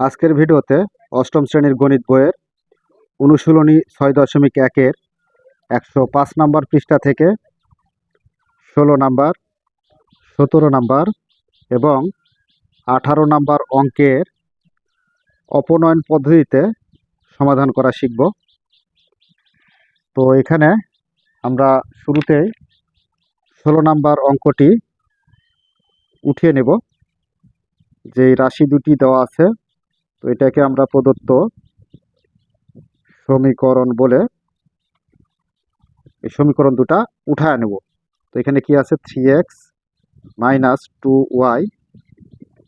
আজকের ভিডিওতে অষ্টম শ্রেণির গণিত বইয়ের অনুশীলনী ছয় দশমিক একের একশো পাঁচ নাম্বার পৃষ্ঠা থেকে ষোলো নাম্বার, সতেরো নাম্বার এবং আঠারো নাম্বার অঙ্কের অপনয়ন পদ্ধতিতে সমাধান করা শিখব। তো এখানে আমরা শুরুতে ষোলো নাম্বার অঙ্কটি উঠিয়ে নেব। যেই রাশি দুটি দেওয়া আছে এটাকে আমরা প্রদত্ত সমীকরণ বলে এই সমীকরণ দুটা উঠায় নেব। তো এখানে কি আছে? Three x minus two y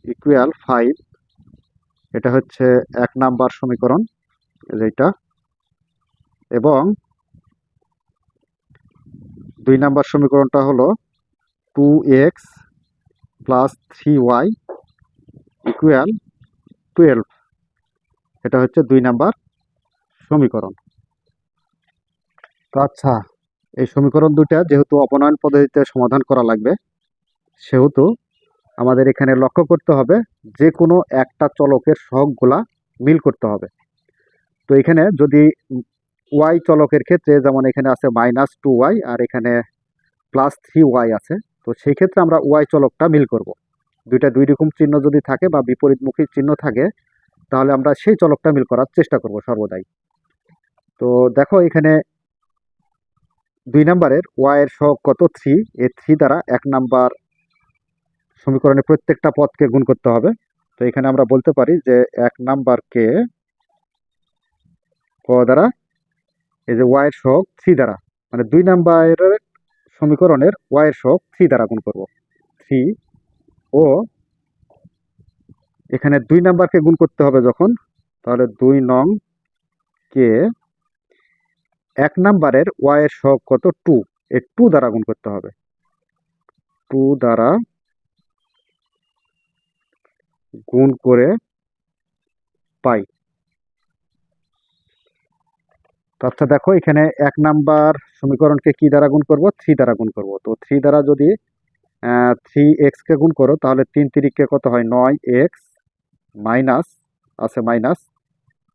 equal five এটা হচ্ছে এক নাম্বার সমীকরণ যেটা এবং দুই নাম্বার সমীকরণটা হলো two x plus three y equal twelve এটা হচ্ছে দুই নাম্বার সমীকরণ। তো আচ্ছা এই সমীকরণ দুটা যেহেতু অপনয়ন পদ্ধতিতে সমাধান করা লাগবে, সেহেতু আমাদের এখানে লক্ষ্য করতে হবে যে কোনো একটা চলকের সহগগুলা মিল করতে হবে। তো এখানে যদি ওয়াই চলকের ক্ষেত্রে যেমন এখানে আছে মাইনাস টু ওয়াই আর এখানে প্লাস থ্রি ওয়াই আছে, তো সেই ক্ষেত্রে আমরা ওয়াই চলকটা মিল করব। দুইটা দুই রকম চিহ্ন যদি থাকে বা বিপরীতমুখী চিহ্ন থাকে তাহলে আমরা সেই চলকটা মিল করার চেষ্টা করব সর্বদাই। তো দেখো এখানে দুই নাম্বারের ওয়াইয়ের সহগ কত? থ্রি এ থ্রি দ্বারা এক নাম্বার সমীকরণে প্রত্যেকটা পদকে গুণ করতে হবে। তো এখানে আমরা বলতে পারি যে এক নাম্বারকে ক দ্বারা, এই যে ওয়াইয়ের সহগ থ্রি দ্বারা মানে দুই নাম্বারের সমীকরণের ওয়াইয়ের সহগ থ্রি দ্বারা গুণ করব। থ্রি ও এখানে দুই নাম্বারকে গুণ করতে হবে যখন, তাহলে দুই নং কে এক নাম্বারের ওয়াই এর সহগ কত? টু এই টু দ্বারা গুণ করতে হবে। টু দ্বারা গুণ করে পাই। আচ্ছা দেখো, এখানে এক নাম্বার সমীকরণকে কি দ্বারা গুণ করব? থ্রি দ্বারা গুণ করব। তো থ্রি দ্বারা যদি থ্রি এক্সকে গুণ করো, তাহলে তিন তিরিককে কত হয়? নয় এক্স মাইনাস, আছে মাইনাস,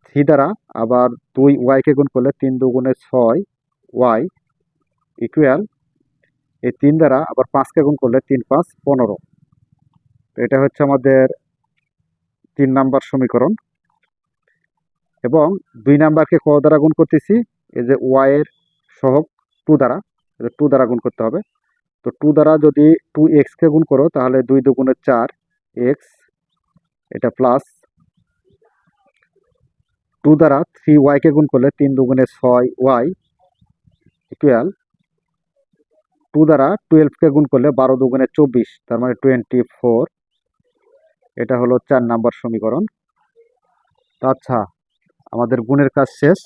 থ্রি দ্বারা, আবার দুই ওয়াইকে গুণ করলে তিন দুগুণে ছয় ওয়াই ইকুয়াল এই তিন দ্বারা আবার পাঁচকে গুণ করলে তিন পাঁচ পনেরো। তো এটা হচ্ছে আমাদের তিন নাম্বার সমীকরণ। এবং দুই নাম্বারকে ক দ্বারা গুণ করতেছি, এই যে ওয়াইয়ের সহগ টু দ্বারা টু দ্বারা গুণ করতে হবে। তো টু দ্বারা যদি টু এক্সকে গুণ করো, তাহলে দুই দুগুণে চার এক্স এটা প্লাস টু দ্বারা থ্রি ওয়াইকে গুণ করলে তিন দুগুণে ছয় ওয়াই ইকুয়াল টু দ্বারা টুয়েলভকে গুণ করলে বারো দুগুণে চব্বিশ, তার মানে টোয়েন্টি ফোর এটা হলো চার নাম্বার সমীকরণ। আচ্ছা আমাদের গুণের কাজ শেষ।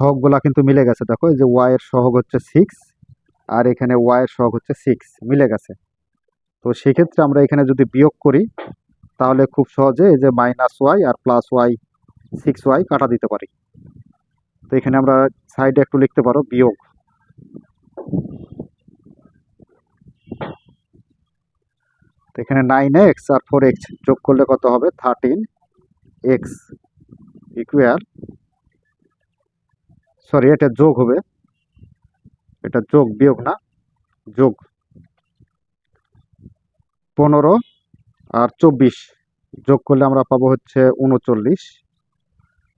সহগগুলা কিন্তু মিলে গেছে, দেখো যে ওয়াইয়ের সহগ হচ্ছে সিক্স আর এখানে ওয়াইয়ের সহগ হচ্ছে সিক্স মিলে গেছে। তো সেক্ষেত্রে আমরা এখানে যদি বিয়োগ করি তাহলে খুব সহজে এই যে মাইনাস ওয়াই আর প্লাস ওয়াই সিক্স ওয়াই কাটা দিতে পারি। তো এখানে আমরা সাইডে একটু লিখতে পারো, বিয়োগ। তো এখানে নাইন এক্স আর ফোর এক্স যোগ করলে কত হবে? থার্টিন এক্স ইকুয়াল সরি এটা যোগ হবে। এটা যোগ, বিয়োগ না, যোগ। পনেরো আর চব্বিশ যোগ করলে আমরা পাবো হচ্ছে উনচল্লিশ।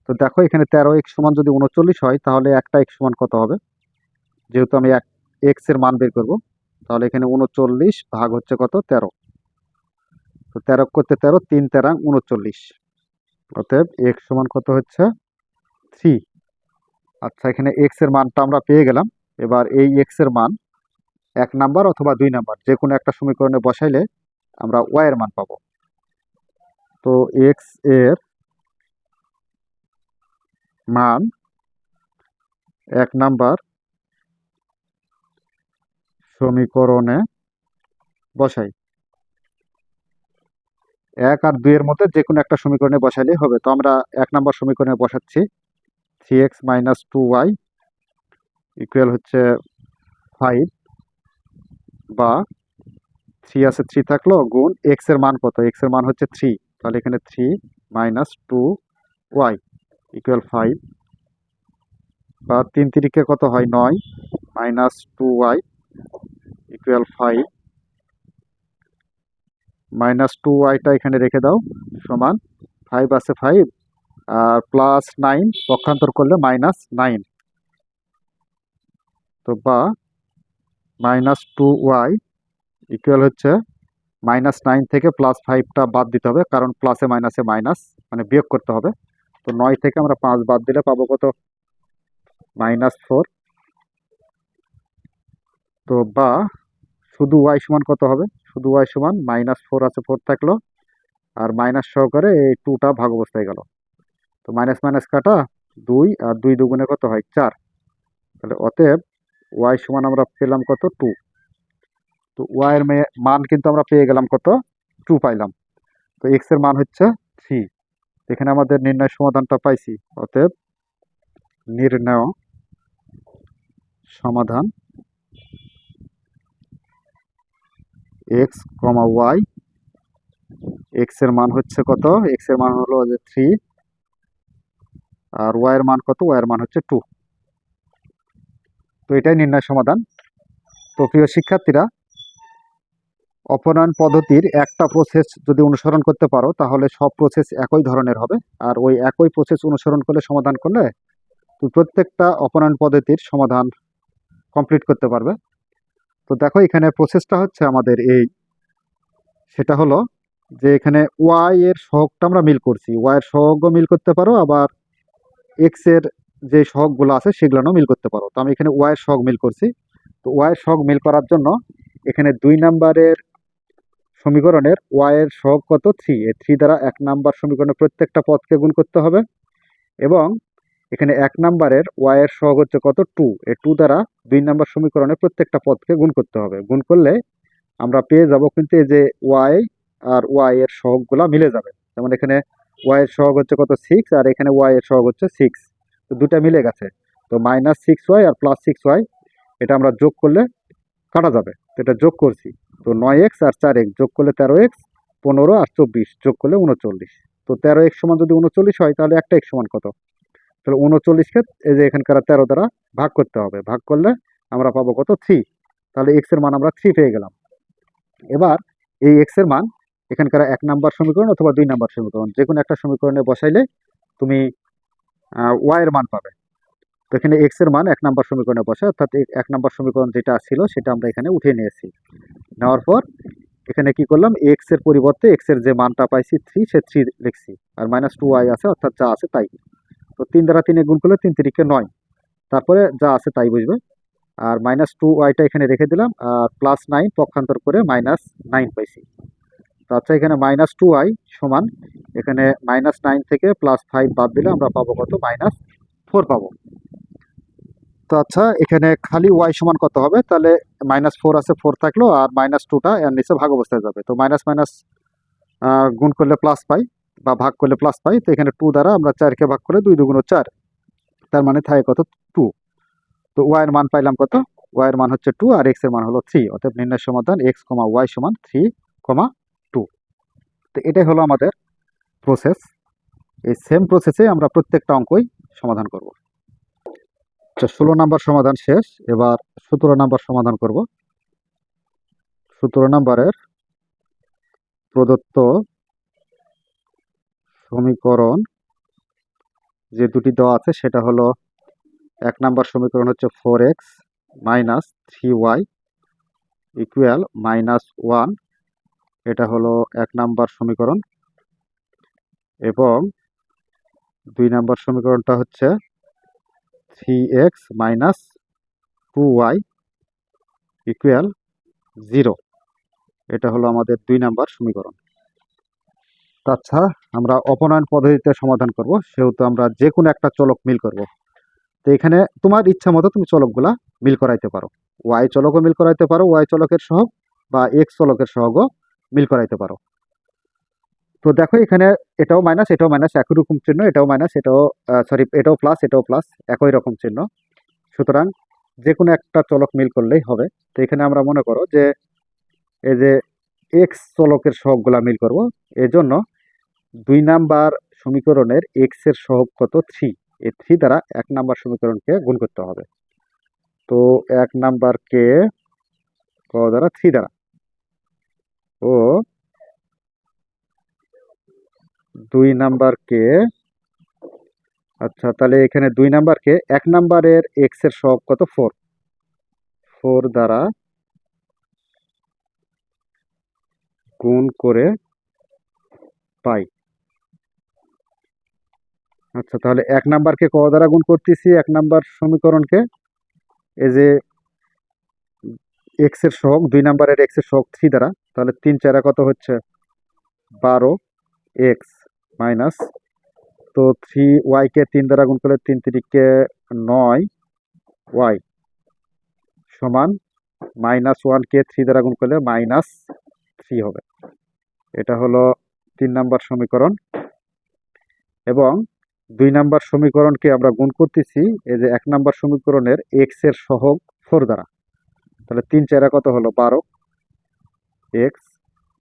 তো দেখো এখানে তেরো এক্স সমান যদি উনচল্লিশ হয়, তাহলে একটা এক্স সমান কত হবে? যেহেতু আমি এক এক্সের মান বের করব, তাহলে এখানে উনচল্লিশ ভাগ হচ্ছে কত? তেরো। তো তেরো করতে তেরো, তিন তেরাং উনচল্লিশ। অতএব এক্স সমান কত হচ্ছে? থ্রি। আচ্ছা এখানে এক্সের মানটা আমরা পেয়ে গেলাম। এবার এই এক্সের মান এক নাম্বার অথবা দুই নাম্বার যে কোনো একটা সমীকরণে বসাইলে আমরা ওয়াই এর মান পাবো। তো এক্সের মান এক নাম্বার সমীকরণে বসাই। এক আর দুইয়ের মধ্যে যে কোনো একটা সমীকরণে বসাইলে হবে। তো আমরা এক নাম্বার সমীকরণে বসাচ্ছি। Three x minus two y equal হচ্ছে ফাইভ বা থ্রি আছে থ্রি থাকল, গুণ এক্সের মান কত? এক্সের মান হচ্ছে থ্রি তাহলে এখানে three minus two Y equal five বা তিন তিরিকে কত হয়? নয়। Minus two Y equal five minus two ওয়াইটা এখানে রেখে দাও, সমান ফাইভ আছে ফাইভ আর প্লাস নাইন পক্ষান্তর করলে মাইনাস নাইন তো বা মাইনাস টু ওয়াই ইকুয়াল হচ্ছে মাইনাস নাইন থেকে প্লাস ফাইভটা বাদ দিতে হবে, কারণ প্লাসে মাইনাসে মাইনাস মানে বিয়োগ করতে হবে। তো নয় থেকে আমরা পাঁচ বাদ দিলে পাবো কত? মাইনাস ফোর তো বা শুধু ওয়াই সমান কত হবে? শুধু ওয়াই সমান মাইনাস ফোর আছে ফোর থাকল। আর মাইনাস সহকারে এই টুটা ভাগ অবস্থায় গেল। তো মাইনাস মাইনাস কাটা দুই আর দুই দুগুণে কত হয়? চার। তাহলে অতএব ওয়াই সমান আমরা পেলাম কত? টু তো ওয়াইয়ের মান কিন্তু আমরা পেয়ে গেলাম কত? টু পাইলাম। তো এক্সের মান হচ্ছে থ্রি এখানে আমাদের নির্ণয় সমাধানটা পাইছি। অতএব নির্ণয় সমাধান এক্স কমা ওয়াই এক্সের মান হচ্ছে কত? এক্সের মান হলো যে থ্রি আর ওয়াই এর মান কত? ওয়াই এর মান হচ্ছে টু তো এটাই নির্ণয় সমাধান। তো প্রিয় শিক্ষার্থীরা অপনয়ন পদ্ধতির একটা প্রসেস যদি অনুসরণ করতে পারো, তাহলে সব প্রসেস একই ধরনের হবে। আর ওই একই প্রসেস অনুসরণ করলে সমাধান করলে তুমি প্রত্যেকটা অপনয়ন পদ্ধতির সমাধান কমপ্লিট করতে পারবে। তো দেখো এখানে প্রসেসটা হচ্ছে আমাদের এই। সেটা হলো যে এখানে ওয়াই এর সহগটা আমরা মিল করছি। ওয়াই এর সহগও মিল করতে পারো, আবার এক্সের যে সহগগুলো আছে সেগুলো মিল করতে পারো। তো আমি এখানে ওয়াই এর সহগ মিল করছি। তো ওয়াই এর সহগ মিল করার জন্য এখানে দুই নাম্বারের সমীকরণের ওয়াই এর সহগ কত? থ্রি এই থ্রি দ্বারা এক নাম্বার সমীকরণের প্রত্যেকটা পদকে গুণ করতে হবে। এবং এখানে এক নাম্বারের ওয়াই এর সহগ হচ্ছে কত? টু এই টু দ্বারা দুই নাম্বার সমীকরণের প্রত্যেকটা পদকে গুণ করতে হবে। গুণ করলে আমরা পেয়ে যাব কিন্তু এই যে ওয়াই আর ওয়াই এর মিলে যাবে। যেমন এখানে ওয়াই এর সহগ হচ্ছে কত? সিক্স আর এখানে ওয়াই এর সহগ হচ্ছে সিক্স তো দুটা মিলে গেছে। তো মাইনাস সিক্স ওয়াই আর প্লাস সিক্স ওয়াই এটা আমরা যোগ করলে কাটা যাবে। তো এটা যোগ করছি। তো নয় এক্স আর চার এক্স যোগ করলে তেরো এক্স পনেরো আর চব্বিশ যোগ করলে উনচল্লিশ। তো তেরো এক্স সমান যদি উনচল্লিশ হয়, তাহলে একটা এক্স সমান কত? তাহলে উনচল্লিশকে এই যে এখানকার তেরো দ্বারা ভাগ করতে হবে। ভাগ করলে আমরা পাবো কত? থ্রি তাহলে এক্সের মান আমরা থ্রি পেয়ে গেলাম। এবার এই এক্সের মান এখানকার এক নাম্বার সমীকরণ অথবা দুই নাম্বার সমীকরণ যে কোনো একটা সমীকরণে বসাইলে তুমি ওয়াইয়ের মান পাবে। তো এখানে এক্সের মান এক নাম্বার সমীকরণে বসে, অর্থাৎ এক নাম্বার সমীকরণ যেটা ছিল সেটা আমরা এখানে উঠে নিয়েছি। নেওয়ার পর এখানে কি করলাম? এক্সের পরিবর্তে এক্সের যে মানটা পাইছি থ্রি সে থ্রি লিখছি। আর মাইনাস টু ওয়াই আছে, অর্থাৎ যা আছে তাই। তো তিন দ্বারা তিনে গুণ করলে তিন তিরিকে নয়। তারপরে যা আছে তাই বুঝবে। আর মাইনাস টু ওয়াইটা এখানে রেখে দিলাম, আর প্লাস নাইন পক্ষান্তর করে মাইনাস নাইন পাইছি। তো আচ্ছা এখানে মাইনাস টু ওয়াই সমান, এখানে মাইনাস নাইন থেকে প্লাস ফাইভ বাদ দিলে আমরা পাবো কত? মাইনাস ফোর পাবো। তো আচ্ছা এখানে খালি ওয়াই সমান কত হবে? তাহলে মাইনাস ফোর আছে ফোর থাকল, আর মাইনাস টুটা এর নিচে ভাগ অবস্থায় যাবে। তো মাইনাস মাইনাস গুণ করলে প্লাস পাই, বা ভাগ করলে প্লাস পাই, তো এখানে টু দ্বারা আমরা চারকে ভাগ করে দুই দুগুণ চার, তার মানে থাকে কত? টু তো ওয়াইয়ের মান পাইলাম কত? ওয়াইয়ের মান হচ্ছে টু আর এক্সের মান হলো থ্রি অর্থাৎ নির্ণয় সমাধান এক্স কমা ওয়াই সমান থ্রি কমা টু তো এটাই হলো আমাদের প্রসেস এই সেম প্রসেসে আমরা প্রত্যেকটা অঙ্কই সমাধান করব। আচ্ছা ষোলো নাম্বার সমাধান শেষ। এবার সতেরো নাম্বার সমাধান করব। সতেরো নাম্বারের প্রদত্ত সমীকরণ যে দুটি দেওয়া আছে, সেটা হলো এক নাম্বার সমীকরণ হচ্ছে four x minus three y equal minus one এটা হলো এক নাম্বার সমীকরণ। এবং দুই নাম্বার সমীকরণটা হচ্ছে three x minus two y equal zero. এটা হলো আমাদের দুই নাম্বার সমীকরণ। আচ্ছা আমরা অপনয়ন পদ্ধতিতে সমাধান করব। সেহেতু আমরা যে কোনো একটা চলক মিল করব। তো এখানে তোমার ইচ্ছা মতো তুমি চলকগুলা মিল করাইতে পারো। ওয়াই চলকও মিল করাইতে পারো, ওয়াই চলকের সহগ বা এক্স চলকের সহগও মিল করাইতে পারো। তো দেখো এখানে এটাও মাইনাস এটাও মাইনাস একই রকম চিহ্ন, এটাও মাইনাস এটাও সরি এটাও প্লাস এটাও প্লাস একই রকম চিহ্ন। সুতরাং যে কোনো একটা চলক মিল করলেই হবে। তো এখানে আমরা মনে করো যে এই যে এক্স চলকের সহগগুলা মিল করব এই জন্য দুই নাম্বার সমীকরণের এক্সের সহগ কত? থ্রি এই থ্রি দ্বারা এক নাম্বার সমীকরণকে গুণ করতে হবে। তো এক নাম্বারকে ক দ্বারা? থ্রি দ্বারা। ও দুই নাম্বারকে আচ্ছা তাহলে এখানে দুই নাম্বারকে এক নাম্বারের এক্সের সহগ কত? ফোর ফোর দ্বারা গুণ করে পাই। আচ্ছা তাহলে এক নাম্বারকে ক দ্বারা গুণ করতেছি? এক নাম্বার সমীকরণকে এই যে এক্সের সহগ, দুই নাম্বারের এক্সের সহগ থ্রি দ্বারা, তাহলে তিন চারা কত হচ্ছে? বারো এক্স মাইনাস। তো থ্রি ওয়াইকে তিন দ্বারা গুণ করলে তিন তিরিকে নয় ওয়াই সমান মাইনাস ওয়ানকে থ্রি দ্বারা গুণ করলে মাইনাস থ্রি হবে। এটা হলো তিন নাম্বার সমীকরণ। এবং দুই নাম্বার সমীকরণকে আমরা গুণ করতেছি এই যে এক নাম্বার সমীকরণের এক্সের সহগ ফোর দ্বারা। তাহলে তিন চারা কত হলো? বারো। এক্স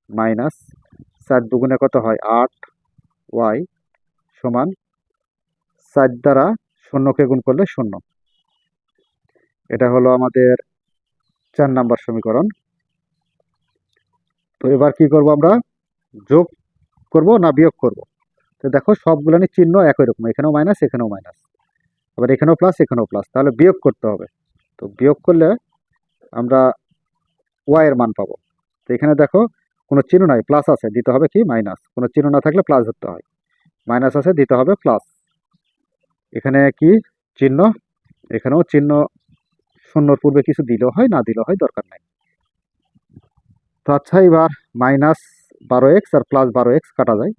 মাইনাস চার দুগুণে কত হয়? আট। ওয়াই সমান চার দ্বারা শূন্যকে গুণ করলে শূন্য। এটা হলো আমাদের চার নাম্বার সমীকরণ। তো এবার কি করব আমরা? যোগ করব না বিয়োগ করব? তো দেখো সবগুলোরই চিহ্ন একই রকম, এখানেও মাইনাস এখানেও মাইনাস আবার এখানেও প্লাস এখানেও প্লাস তাহলে বিয়োগ করতে হবে। তো বিয়োগ করলে আমরা ওয়াই এর মান পাবো। তো এখানে দেখো কোনো চিহ্ন নাই প্লাস আছে, দিতে হবে কি? মাইনাস কোনো চিহ্ন না থাকলে প্লাস ধরতে হয়। মাইনাস আছে, দিতে হবে প্লাস এখানে কি? চিহ্ন। এখানেও চিহ্ন শূন্যর পূর্বে কিছু দিলেও হয়, না দিলেও হয়, দরকার নাই। তো আচ্ছা এবার মাইনাস বারো এক্স আর প্লাস বারো এক্স কাটা যায়।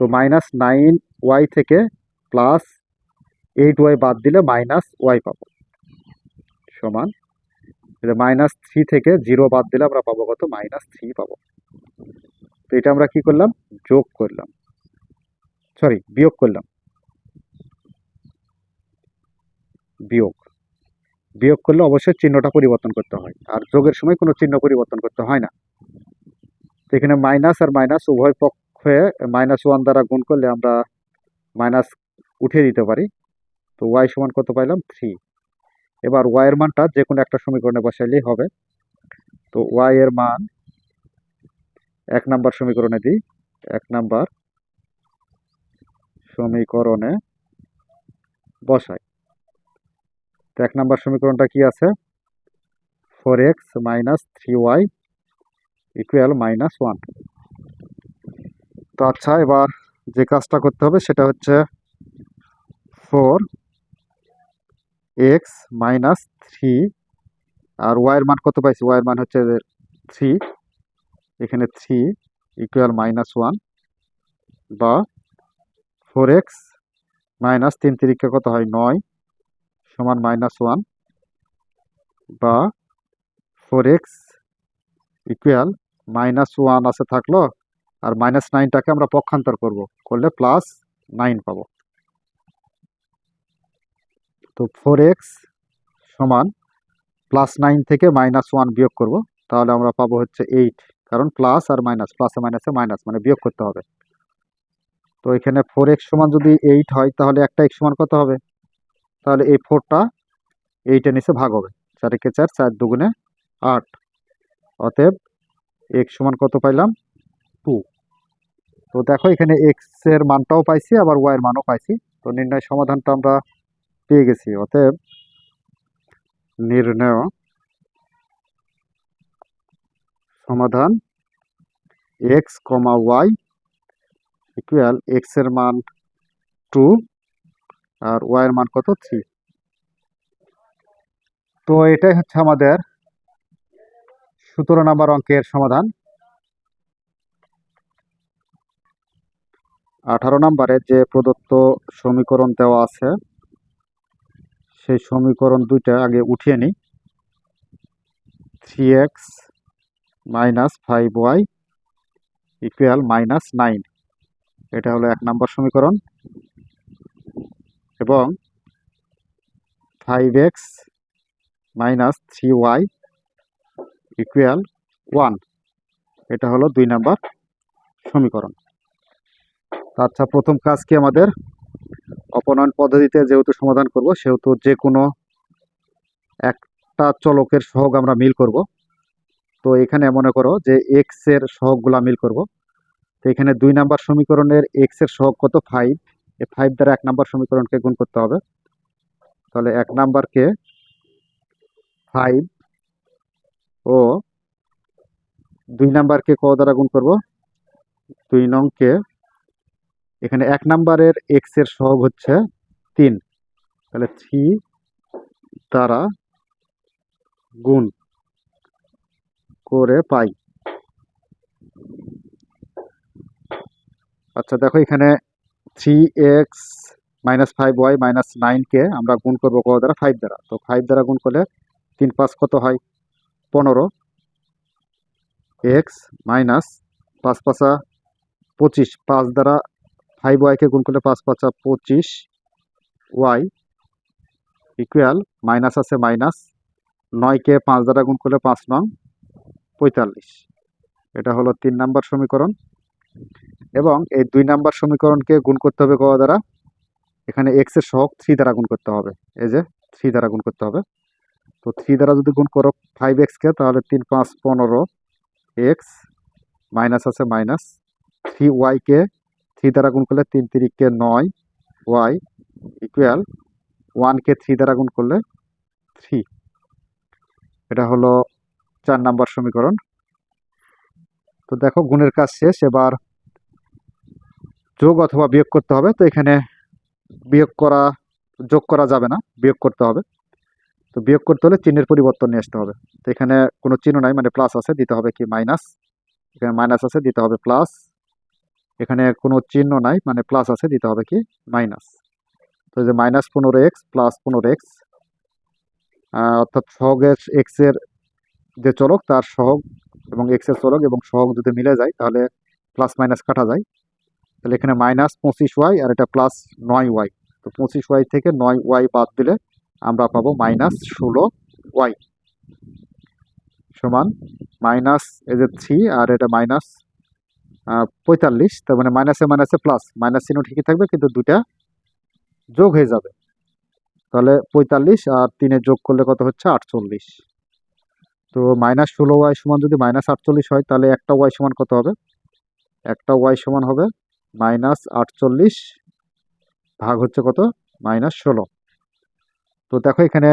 তো মাইনাস নাইন ওয়াই থেকে প্লাস এইট ওয়াই বাদ দিলে মাইনাস ওয়াই পাবো। সমান। এটা মাইনাস থ্রি থেকে জিরো বাদ দিলে আমরা পাবো কত? মাইনাস থ্রি পাবো। তো এটা আমরা কি করলাম? যোগ করলাম। সরি বিয়োগ করলাম। বিয়োগ। বিয়োগ করলে অবশ্যই চিহ্নটা পরিবর্তন করতে হয়। আর যোগের সময় কোনো চিহ্ন পরিবর্তন করতে হয় না। তো এখানে মাইনাস আর মাইনাস উভয় পক্ষে মাইনাস ওয়ান দ্বারা গুণ করলে আমরা মাইনাস উঠিয়ে দিতে পারি। তো ওয়াই সমান কত পাইলাম? থ্রি এবার ওয়াই এর মানটা যে কোনো একটা সমীকরণে বসাইলেই হবে। তো ওয়াই এর মান এক নাম্বার সমীকরণে দিই। এক নাম্বার সমীকরণে বসাই। তো এক নাম্বার সমীকরণটা কি আছে? Four x minus three y equal minus one তো আচ্ছা এবার যে কাজটা করতে হবে সেটা হচ্ছে ফোর এক্স মাইনাস থ্রি আর ওয়াইয়ের মান কত পাইছি? ওয়াইয়ের মান হচ্ছে থ্রি এখানে থ্রি ইকুয়াল মাইনাস ওয়ান বা ফোর এক্স মাইনাস তিন তিরিকে কত হয়? নয়, সমান মাইনাস ওয়ান বা four x equal minus one আছে থাকল, আর মাইনাস নাইনটাকে আমরা পক্ষান্তর করব। করলে প্লাস নাইন পাবো। তো ফোর এক্স সমান প্লাস নাইন থেকে মাইনাস ওয়ান বিয়োগ করব। তাহলে আমরা পাবো হচ্ছে এইট কারণ প্লাস আর মাইনাস প্লাসে মাইনাসে মাইনাস মানে বিয়োগ করতে হবে। তো এখানে ফোর এক্স সমান যদি এইট হয়, তাহলে একটা এক্স সমান কত হবে? তাহলে এই ফোরটা এইটের নিচে ভাগ হবে। চারিকে চার চার দুগুণে আট। অতএব এক্স সমান কত পাইলাম? টু তো দেখো এখানে এক্সের মানটাও পাইছি, আবার ওয়াই এর মানও পাইছি। তো নির্ণয় সমাধানটা আমরা পেয়ে গেছি, অতএব নির্ণয়, সমাধান এক্স কমা ওয়াই ইকুয়াল এক্সের মান টু আর ওয়াই এর মান কত থ্রি তো এটাই হচ্ছে আমাদের সতেরো নাম্বার অঙ্কের সমাধান। আঠারো নম্বরে যে প্রদত্ত সমীকরণ দেওয়া আছে সেই সমীকরণ দুইটা আগে উঠিয়ে নিই। Three x minus five y equal minus nine এটা হলো এক নম্বর সমীকরণ। এবং five x minus three y equal one এটা হলো দুই নাম্বার সমীকরণ। আচ্ছা প্রথম কাজ কি আমাদের? অপনয়ন পদ্ধতিতে যেহেতু সমাধান করব, সেহেতু যে কোনো একটা চলকের সহগ আমরা মিল করব। তো এখানে মনে করো যে এক্সের সহগগুলা মিল করব। তো এখানে দুই নাম্বার সমীকরণের এক্সের সহগ কত? ফাইভ এই ফাইভ দ্বারা এক নাম্বার সমীকরণকে গুণ করতে হবে। তাহলে এক নাম্বারকে ফাইভ ও দুই নাম্বারকে ক দ্বারা গুণ করব? দুই নংকে এখানে এক নাম্বারের এক্সের সহগ হচ্ছে তিন। তাহলে থ্রি দ্বারা গুণ করে পাই। আচ্ছা দেখো এখানে three x minus five y minus নাইনকে আমরা গুণ করব কত দ্বারা? ফাইভ দ্বারা। তো ফাইভ দ্বারা গুণ করলে তিন পাঁচ কত হয়? পনেরো। এক্স মাইনাস পাঁচ পাঁচা পঁচিশ। পাঁচ দ্বারা ফাইভ ওয়াইকে গুণ করলে পাঁচ পাঁচা পঁচিশ। ওয়াই ইকুয়াল মাইনাস আছে মাইনাস নয়কে পাঁচ দ্বারা গুণ করলে পাঁচ নং পঁয়তাল্লিশ। এটা হলো তিন নাম্বার সমীকরণ। এবং এই দুই নাম্বার সমীকরণকে গুণ করতে হবে কত দ্বারা? এখানে এক্সের সহগ থ্রি দ্বারা গুণ করতে হবে। এই যে থ্রি দ্বারা গুণ করতে হবে। তো থ্রি দ্বারা যদি গুণ করো ফাইভ এক্সকে তাহলে তিন পাঁচ পনেরো এক্স মাইনাস আছে মাইনাস থ্রি ওয়াইকে থ্রি দ্বারা গুণ করলে তিন তিরিককে নয় ওয়াই ইকুয়াল ওয়ানকে থ্রি দ্বারা গুণ করলে থ্রি। এটা হলো চার নাম্বার সমীকরণ। তো দেখো গুণের কাজ শেষ, এবার যোগ অথবা বিয়োগ করতে হবে। তো এখানে বিয়োগ করা, যোগ করা যাবে না, বিয়োগ করতে হবে। তো বিয়োগ করতে হলে চিহ্নের পরিবর্তন নিয়ে আসতে হবে। তো এখানে কোনো চিহ্ন নাই মানে প্লাস আছে, দিতে হবে কি মাইনাস এখানে মাইনাস আছে, দিতে হবে প্লাস এখানে কোনো চিহ্ন নাই মানে প্লাস আছে, দিতে হবে কি? মাইনাস তো যে মাইনাস পনেরো এক্স প্লাস পনেরো এক্স অর্থাৎ সহগের এক্সের যে চলক, তার সহগ এবং এক্সের চলক এবং সহগ যদি মিলে যায়, তাহলে প্লাস মাইনাস কাটা যায়। তাহলে এখানে মাইনাস পঁচিশ ওয়াই আর এটা প্লাস নয় ওয়াই তো পঁচিশ ওয়াই থেকে নয় ওয়াই বাদ দিলে আমরা পাবো মাইনাস ষোলো ওয়াই সমান মাইনাস এই যে থ্রি আর এটা মাইনাস পঁয়তাল্লিশ, তার মানে মাইনাসে মাইনাসে প্লাস মাইনাস চিহ্ন ঠিকই থাকবে, কিন্তু দুটা যোগ হয়ে যাবে। তাহলে পঁয়তাল্লিশ আর তিনে যোগ করলে কত হচ্ছে? আটচল্লিশ। তো মাইনাস ষোলো ওয়াই সমান যদি মাইনাস আটচল্লিশ হয়, তাহলে একটা ওয়াই সমান কত হবে? একটা ওয়াই সমান হবে মাইনাস আটচল্লিশ ভাগ হচ্ছে কত? মাইনাস ষোলো। তো দেখো এখানে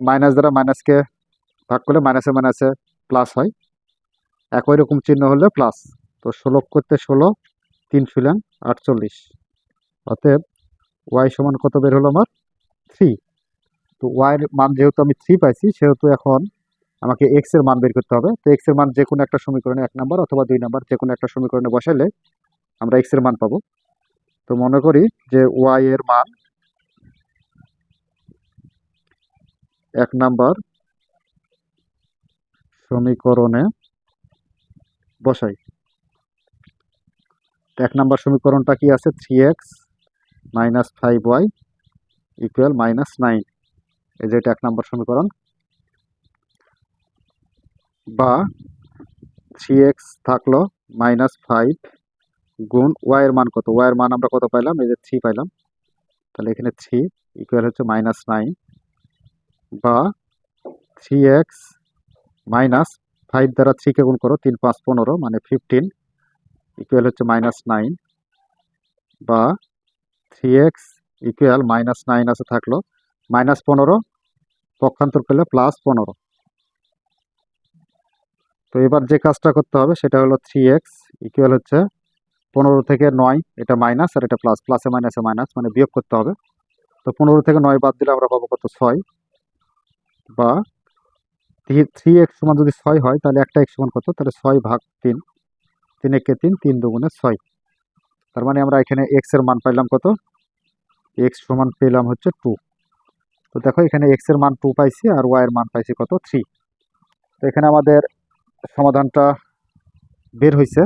মাইনাস দ্বারা মাইনাসকে ভাগ করলে মাইনাসে মাইনাসে প্লাস হয়। একই রকম চিহ্ন হলে প্লাস তো ষোলো করতে ষোলো, তিন ছিলেন আটচল্লিশ। অতএব ওয়াই সমান কত বের হলো আমার? থ্রি। তো ওয়াইয়ের মান যেহেতু আমি থ্রি পাইছি, সেহেতু এখন আমাকে এক্সের মান বের করতে হবে। তো এক্সের মান যে কোনো একটা সমীকরণে এক নাম্বার অথবা দুই নাম্বার যে কোনো একটা সমীকরণে বসাইলে আমরা এক্সের মান পাবো। তো মনে করি যে ওয়াই এর মান এক নাম্বার সমীকরণে বসাই। এক নাম্বার সমীকরণটা কি আছে? Three x minus five y equal minus nine এই যে এটা এক নাম্বার সমীকরণ। বা থ্রি এক্স থাকল মাইনাস ফাইভ গুণ ওয়াইয়ের মান কত? ওয়াইয়ের মান আমরা কত পাইলাম? এই যে থ্রি পাইলাম। তাহলে এখানে থ্রি ইকুয়াল হচ্ছে মাইনাস নাইন বা থ্রি এক্স মাইনাস ফাইভ দ্বারা থ্রিকে গুণ করো, তিন পাঁচ পনেরো মানে ফিফটিন ইকুয়াল হচ্ছে মাইনাস নাইন বা three x equal minus nine আছে থাকল মাইনাস পনেরো, পক্ষান্তর করলে প্লাস পনেরো। তো এবার যে কাজটা করতে হবে, সেটা হলো থ্রি এক্স ইকুয়াল হচ্ছে পনেরো থেকে নয়, এটা মাইনাস আর এটা প্লাস প্লাসে মাইনাসে মাইনাস মানে বিয়োগ করতে হবে। তো পনেরো থেকে নয় বাদ দিলে আমরা পাবো কত? ছয়। বা থ্রি এক্স সমান যদি ছয় হয়, তাহলে একটা এক্স সমান কত? তাহলে ছয় ভাগ তিন। তিন একে তিন তিন দুগুণে ছয়। তার মানে আমরা এখানে এক্সের মান পাইলাম কত? এক্স সমান পেলাম হচ্ছে টু তো দেখো এখানে এক্সের মান টু পাইছি আর ওয়াই এর মান পাইছি কত? থ্রি তো এখানে আমাদের সমাধানটা বের হয়েছে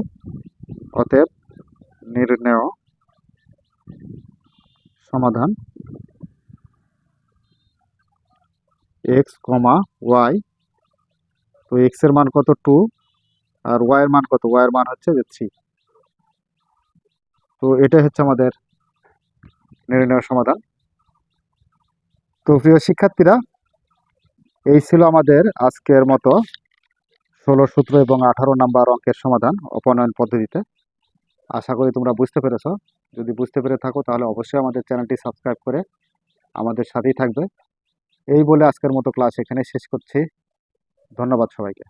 অতএব নির্ণেয় সমাধান এক্স কমা ওয়াই তো এক্সের মান কত? টু আর ওয়াই মান কত? ওয়াই মান হচ্ছে যে থ্রি তো এটাই হচ্ছে আমাদের নির্ণয় সমাধান। তো প্রিয় শিক্ষার্থীরা, এই ছিল আমাদের আজকের মতো ষোলো সূত্র এবং আঠারো নাম্বার অঙ্কের সমাধান অপনয়ন পদ্ধতিতে। আশা করি তোমরা বুঝতে পেরেছ। যদি বুঝতে পেরে থাকো, তাহলে অবশ্যই আমাদের চ্যানেলটি সাবস্ক্রাইব করে আমাদের সাথেই থাকবে। এই বলে আজকের মতো ক্লাস এখানে শেষ করছি। ধন্যবাদ সবাইকে।